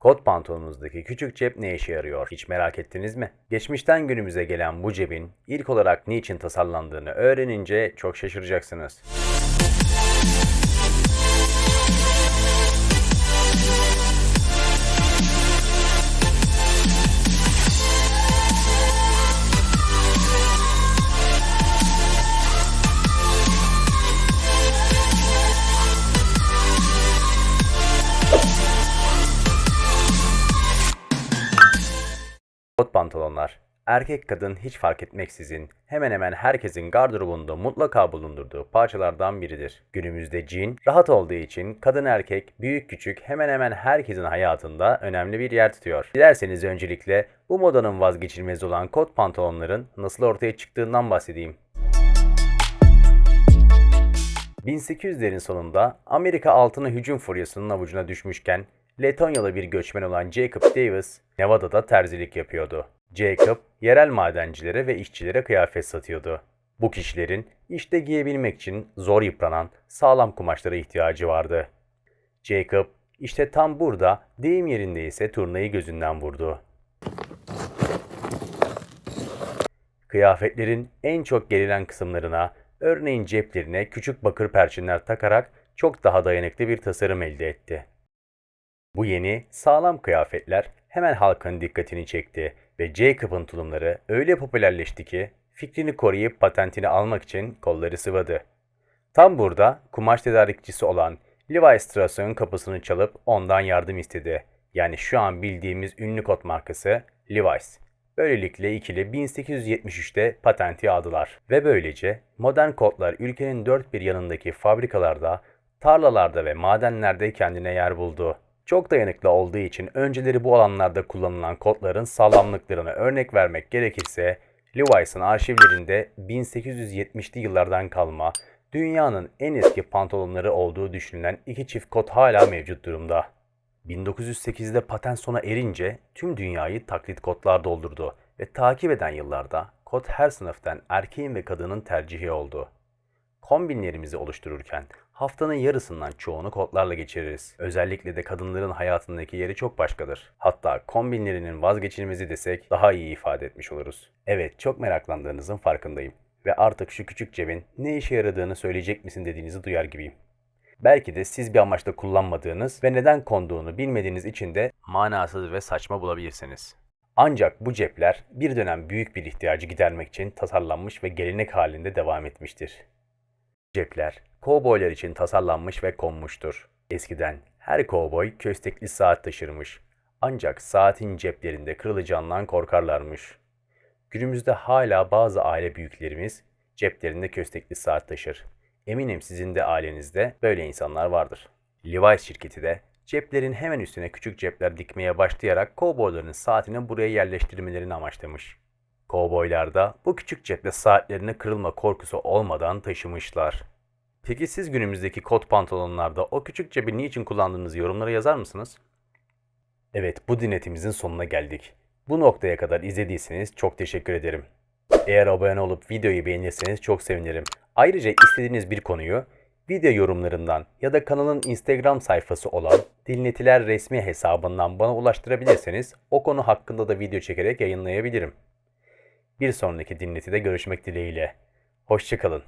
Kot pantolonunuzdaki küçük cep ne işe yarıyor? Hiç merak ettiniz mi? Geçmişten günümüze gelen bu cebin ilk olarak niçin tasarlandığını öğrenince çok şaşıracaksınız. Pantolonlar. Erkek kadın hiç fark etmeksizin hemen hemen herkesin gardırobunda mutlaka bulundurduğu parçalardan biridir. Günümüzde jean rahat olduğu için kadın erkek büyük küçük hemen hemen herkesin hayatında önemli bir yer tutuyor. Dilerseniz öncelikle bu modanın vazgeçilmezi olan kot pantolonların nasıl ortaya çıktığından bahsedeyim. 1800'lerin sonunda Amerika altına hücum furyasının avucuna düşmüşken Letonyalı bir göçmen olan Jacob Davis Nevada'da terzilik yapıyordu. Jacob yerel madencilere ve işçilere kıyafet satıyordu. Bu kişilerin işte giyebilmek için zor yıpranan sağlam kumaşlara ihtiyacı vardı. Jacob işte tam burada deyim yerinde ise turnayı gözünden vurdu. Kıyafetlerin en çok gerilen kısımlarına, örneğin ceplerine küçük bakır perçinler takarak çok daha dayanıklı bir tasarım elde etti. Bu yeni, sağlam kıyafetler hemen halkın dikkatini çekti ve Jacob'ın tulumları öyle popülerleşti ki fikrini koruyup patentini almak için kolları sıvadı. Tam burada kumaş tedarikçisi olan Levi Strauss'un kapısını çalıp ondan yardım istedi. Yani şu an bildiğimiz ünlü kot markası Levi's. Böylelikle ikili 1873'te patenti aldılar ve böylece modern kotlar ülkenin dört bir yanındaki fabrikalarda, tarlalarda ve madenlerde kendine yer buldu. Çok dayanıklı olduğu için önceleri bu alanlarda kullanılan kotların sağlamlıklarına örnek vermek gerekirse Levi's'ın arşivlerinde 1870'li yıllardan kalma dünyanın en eski pantolonları olduğu düşünülen iki çift kot hala mevcut durumda. 1908'de patent sona erince tüm dünyayı taklit kotlar doldurdu ve takip eden yıllarda kot her sınıftan erkeğin ve kadının tercihi oldu. Kombinlerimizi oluştururken haftanın yarısından çoğunu kodlarla geçiririz. Özellikle de kadınların hayatındaki yeri çok başkadır. Hatta kombinlerinin vazgeçilmezi desek daha iyi ifade etmiş oluruz. Evet çok meraklandığınızın farkındayım. Ve artık şu küçük cebin ne işe yaradığını söyleyecek misin dediğinizi duyar gibiyim. Belki de siz bir amaçla kullanmadığınız ve neden konduğunu bilmediğiniz için de manasız ve saçma bulabilirsiniz. Ancak bu cepler bir dönem büyük bir ihtiyacı gidermek için tasarlanmış ve gelenek halinde devam etmiştir. Cepler, kovboylar için tasarlanmış ve konmuştur. Eskiden her kovboy köstekli saat taşırmış. Ancak saatin ceplerinde kırılacağından korkarlarmış. Günümüzde hala bazı aile büyüklerimiz ceplerinde köstekli saat taşır. Eminim sizin de ailenizde böyle insanlar vardır. Levi's şirketi de ceplerin hemen üstüne küçük cepler dikmeye başlayarak kovboyların saatini buraya yerleştirmelerini amaçlamış. Kovboylar da bu küçük ceple saatlerine kırılma korkusu olmadan taşımışlar. Peki siz günümüzdeki kot pantolonlarda o küçük cebi niçin kullandığınızı yorumlara yazar mısınız? Evet bu dinletimizin sonuna geldik. Bu noktaya kadar izlediyseniz çok teşekkür ederim. Eğer abone olup videoyu beğenirseniz çok sevinirim. Ayrıca istediğiniz bir konuyu video yorumlarından ya da kanalın Instagram sayfası olan Dinletiler resmi hesabından bana ulaştırabilirseniz o konu hakkında da video çekerek yayınlayabilirim. Bir sonraki dinletide görüşmek dileğiyle. Hoşçakalın.